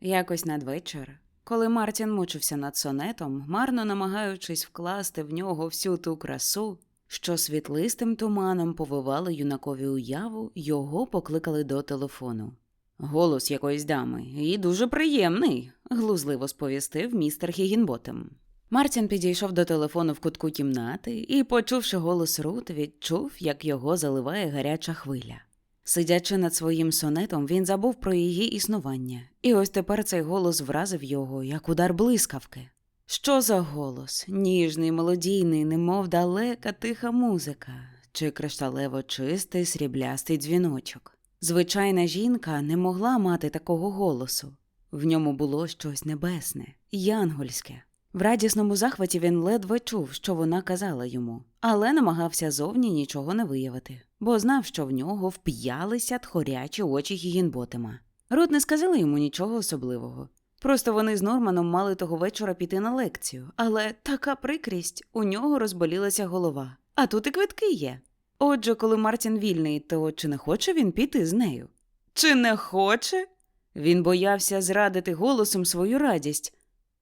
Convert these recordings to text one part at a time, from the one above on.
Якось надвечір, коли Мартін мучився над сонетом, марно намагаючись вкласти в нього всю ту красу, що світлистим туманом повивали юнакові уяву, його покликали до телефону. Голос якоїсь дами, і дуже приємний, глузливо сповістив містер Хігінботем. Мартін підійшов до телефону в кутку кімнати і, почувши голос Рут, відчув, як його заливає гаряча хвиля. Сидячи над своїм сонетом, він забув про її існування, і ось тепер цей голос вразив його, як удар блискавки. Що за голос? Ніжний, мелодійний, немов далека тиха музика, чи кришталево чистий сріблястий дзвіночок. Звичайна жінка не могла мати такого голосу. В ньому було щось небесне, янгольське. В радісному захваті він ледве чув, що вона казала йому, але намагався зовні нічого не виявити, бо знав, що в нього вп'ялися тхорячі очі Гігінботема. Рут не сказала йому нічого особливого. Просто вони з Норманом мали того вечора піти на лекцію, але така прикрість у нього розболілася голова. А тут і квитки є. Отже, коли Мартін вільний, то чи не хоче він піти з нею? Чи не хоче? Він боявся зрадити голосом свою радість.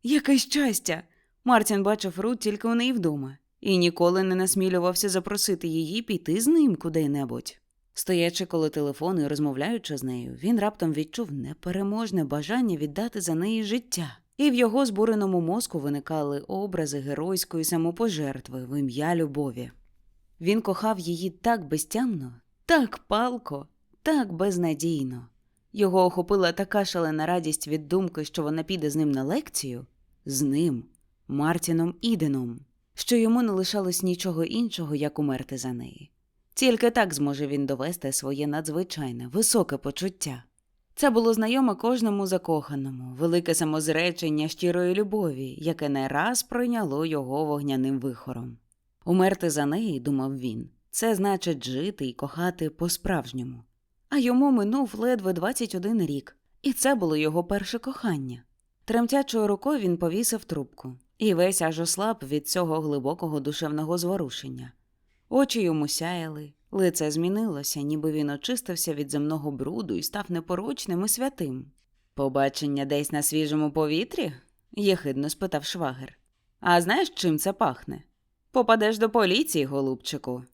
Яке щастя! Мартін бачив Рут тільки у неї вдома і ніколи не насмілювався запросити її піти з ним куди-небудь. Стоячи коло телефону і розмовляючи з нею, він раптом відчув непереможне бажання віддати за неї життя, і в його збуреному мозку виникали образи геройської самопожертви в ім'я любові. Він кохав її так безтямно, так палко, так безнадійно. Його охопила така шалена радість від думки, що вона піде з ним на лекцію, з ним, Мартіном Іденом, що йому не лишалось нічого іншого, як умерти за неї. Тільки так зможе він довести своє надзвичайне, високе почуття. Це було знайоме кожному закоханому, велике самозречення щирої любові, яке не раз пройняло його вогняним вихором. Умерти за неї, думав він, це значить жити і кохати по-справжньому. А йому минув ледве 21 рік, і це було його перше кохання. Тремтячою рукою він повісив трубку, і весь аж ослаб від цього глибокого душевного зворушення. Очі йому сяяли, лице змінилося, ніби він очистився від земного бруду і став непорочним і святим. Побачення десь на свіжому повітрі? єхидно спитав швагер. А знаєш, чим це пахне? Попадеш до поліції, голубчику.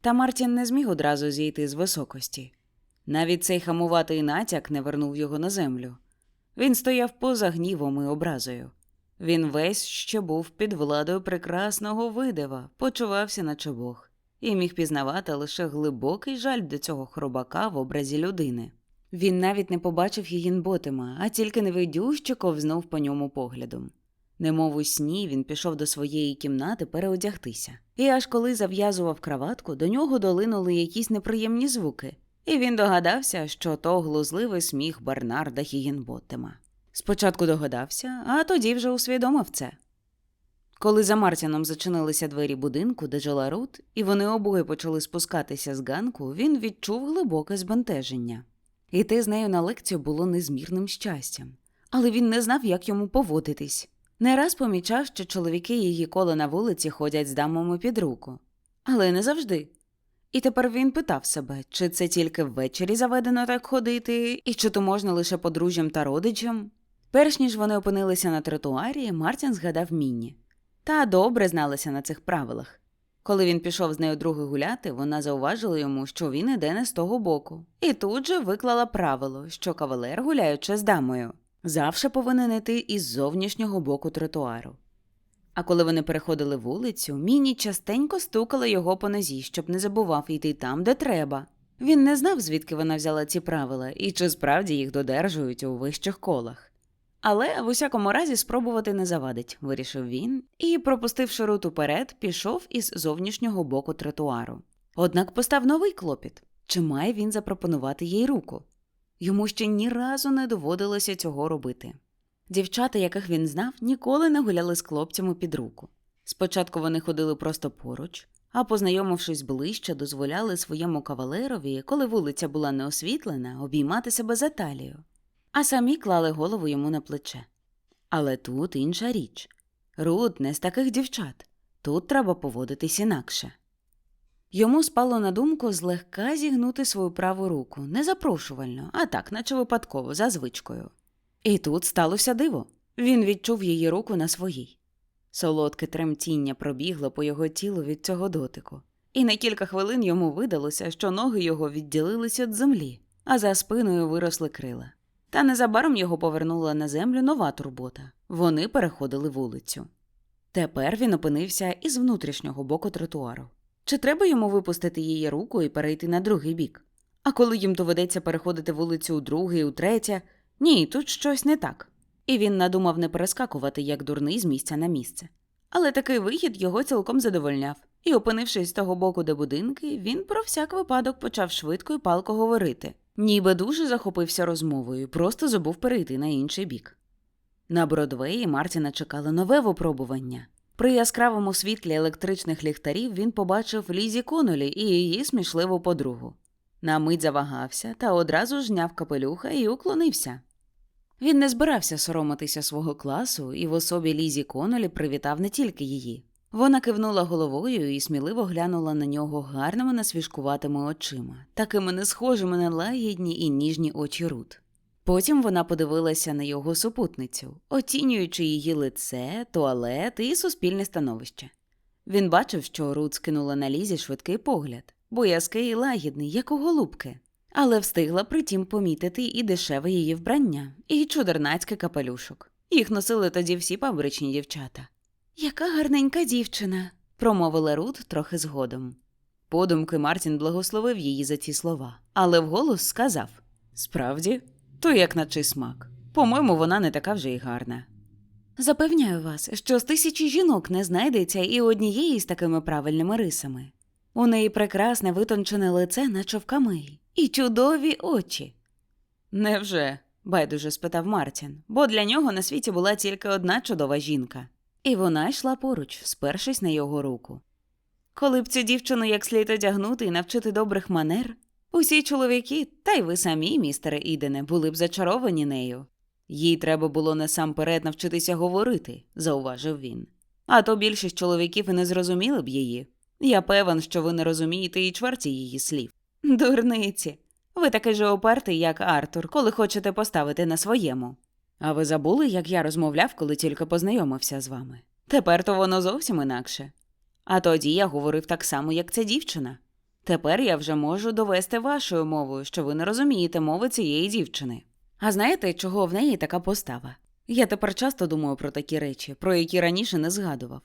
Та Мартін не зміг одразу зійти з високості. Навіть цей хамуватий натяк не вернув його на землю. Він стояв поза гнівом і образою. Він весь ще був під владою прекрасного видива, почувався наче Бог, і міг пізнавати лише глибокий жаль до цього хробака в образі людини. Він навіть не побачив Гігінботема, а тільки невидюще ковзнув по ньому поглядом. Немов у сні він пішов до своєї кімнати переодягтися, і аж коли зав'язував краватку, до нього долинули якісь неприємні звуки, і він догадався, що то глузливий сміх Бернарда Хігінботема. Спочатку догадався, а тоді вже усвідомив це. Коли за Мартіном зачинилися двері будинку, де жила Рут, і вони обоє почали спускатися з ганку, він відчув глибоке збентеження. Іти з нею на лекцію було незмірним щастям, але він не знав, як йому поводитись. Не раз помічав, що чоловіки її коло на вулиці ходять з дамами під руку, але не завжди. І тепер він питав себе, чи це тільки ввечері заведено так ходити, і чи то можна лише подружжям та родичам. Перш ніж вони опинилися на тротуарі, Мартін згадав Мінні. Та добре зналася на цих правилах. Коли він пішов з нею друге гуляти, вона зауважила йому, що він іде не з того боку, і тут же виклала правило, що кавалер, гуляючи з дамою, завше повинен іти із зовнішнього боку тротуару. А коли вони переходили вулицю, Міні частенько стукала його по нозі, щоб не забував йти там, де треба. Він не знав, звідки вона взяла ці правила і чи справді їх додержують у вищих колах. Але в усякому разі спробувати не завадить, вирішив він, і, пропустивши рут уперед, пішов із зовнішнього боку тротуару. Однак постав новий клопіт чи має він запропонувати їй руку? Йому ще ні разу не доводилося цього робити. Дівчата, яких він знав, ніколи не гуляли з хлопцями під руку. Спочатку вони ходили просто поруч, а познайомившись ближче, дозволяли своєму кавалерові, коли вулиця була неосвітлена, обіймати себе за талію, а самі клали голову йому на плече. Але тут інша річ. Рут не з таких дівчат. Тут треба поводитись інакше. Йому спало на думку злегка зігнути свою праву руку, не запрошувально, а так, наче випадково, за звичкою. І тут сталося диво. Він відчув її руку на своїй. Солодке тремтіння пробігло по його тілу від цього дотику, і на кілька хвилин йому видалося, що ноги його відділилися від землі, а за спиною виросли крила. Та незабаром його повернула на землю нова турбота вони переходили вулицю. Тепер він опинився із внутрішнього боку тротуару. Чи треба йому випустити її руку і перейти на другий бік? А коли їм доведеться переходити вулицю у другий, у третє, ні, тут щось не так. І він надумав не перескакувати як дурний з місця на місце. Але такий вихід його цілком задовольняв, і, опинившись з того боку, де будинки, він про всяк випадок почав швидко і палко говорити, ніби дуже захопився розмовою, просто забув перейти на інший бік. На Бродвеї Мартіна чекало нове випробування. При яскравому світлі електричних ліхтарів він побачив Лізі Конолі і її смішливу подругу. На мить завагався та одразу зняв капелюха і уклонився. Він не збирався соромитися свого класу і в особі Лізі Конолі привітав не тільки її. Вона кивнула головою і сміливо глянула на нього гарними насвіжкуватими очима, такими не схожими на лагідні і ніжні очі Рут. Потім вона подивилася на його супутницю, оцінюючи її лице, туалет і суспільне становище. Він бачив, що Рут скинула на лізі швидкий погляд, боязкий і лагідний, як у голубки, але встигла притім помітити і дешеве її вбрання, і чудернацький капелюшок. Їх носили тоді всі пабричні дівчата. Яка гарненька дівчина, промовила Рут трохи згодом. Подумки Мартін благословив її за ці слова, але вголос сказав Справді, то як наче смак. По-моєму, вона не така вже й гарна. Запевняю вас, що з тисячі жінок не знайдеться і однієї з такими правильними рисами. У неї прекрасне витончене лице, наче в камеї, і чудові очі. Невже? байдуже спитав Мартін, бо для нього на світі була тільки одна чудова жінка, і вона йшла поруч, спершись на його руку. Коли б цю дівчину як слід одягнути і навчити добрих манер, усі чоловіки, та й ви самі, містере Ідене, були б зачаровані нею. Їй треба було насамперед навчитися говорити, зауважив він. А то більшість чоловіків і не зрозуміли б її. Я певен, що ви не розумієте і чверті її слів. Дурниці. Ви такий же опертий, як Артур, коли хочете поставити на своєму. А ви забули, як я розмовляв, коли тільки познайомився з вами? Тепер то воно зовсім інакше. А тоді я говорив так само, як ця дівчина. Тепер я вже можу довести вашою мовою, що ви не розумієте мови цієї дівчини. А знаєте, чого в неї така постава? Я тепер часто думаю про такі речі, про які раніше не згадував,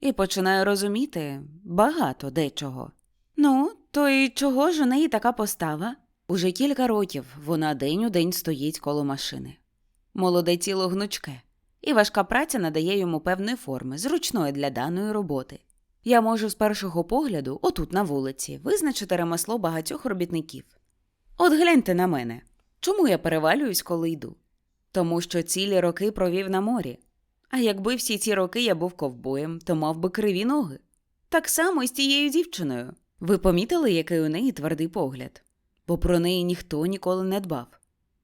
і починаю розуміти багато дечого. Ну, то і чого ж у неї така постава? Уже кілька років вона день у день стоїть коло машини. Молоде тіло гнучке, і важка праця надає йому певної форми, зручної для даної роботи. Я можу з першого погляду, отут на вулиці, визначити ремесло багатьох робітників. От гляньте на мене. Чому я перевалююсь, коли йду? Тому що цілі роки провів на морі. А якби всі ці роки я був ковбоєм, то мав би криві ноги. Так само і з тією дівчиною. Ви помітили, який у неї твердий погляд? Бо про неї ніхто ніколи не дбав.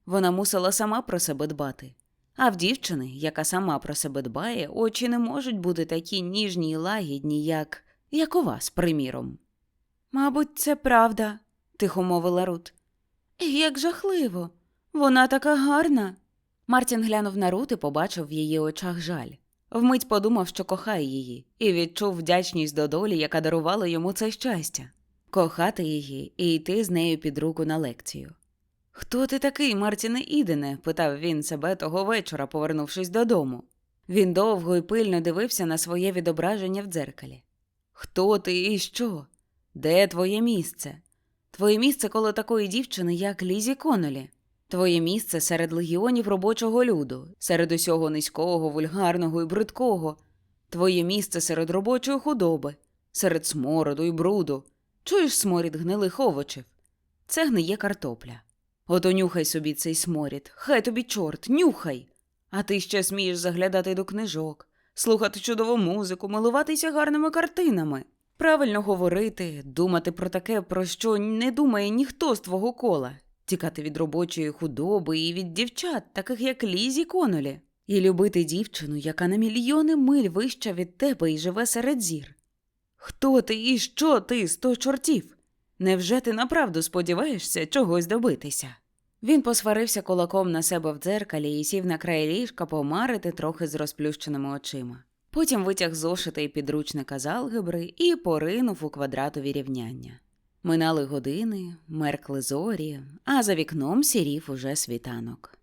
Вона мусила сама про себе дбати. А в дівчини, яка сама про себе дбає, очі не можуть бути такі ніжні й лагідні, як як у вас, приміром. Мабуть, це правда, тихо мовила Рут. Як жахливо, вона така гарна. Мартін глянув на Рут і побачив в її очах жаль. Вмить подумав, що кохає її, і відчув вдячність до долі, яка дарувала йому це щастя кохати її і йти з нею під руку на лекцію. Хто ти такий, Мартіне Ідене? питав він себе того вечора, повернувшись додому. Він довго і пильно дивився на своє відображення в дзеркалі. Хто ти і що? Де твоє місце? Твоє місце коло такої дівчини, як Лізі Конолі. Твоє місце серед легіонів робочого люду, серед усього низького, вульгарного і бридкого, твоє місце серед робочої худоби, серед смороду і бруду. Чуєш сморід гнилих овочів? Це гниє картопля. Ото нюхай собі цей сморід, хай тобі чорт, нюхай. А ти ще смієш заглядати до книжок, слухати чудову музику, милуватися гарними картинами, правильно говорити, думати про таке, про що не думає ніхто з твого кола, тікати від робочої худоби і від дівчат, таких як Лізі Конолі, і любити дівчину, яка на мільйони миль вища від тебе і живе серед зір. Хто ти і що ти, сто чортів? Невже ти направду сподіваєшся чогось добитися? Він посварився кулаком на себе в дзеркалі і сів на край ліжка помарити трохи з розплющеними очима. Потім витяг зошита і підручника з алгебри і поринув у квадратові рівняння. Минали години, меркли зорі, а за вікном сірів уже світанок.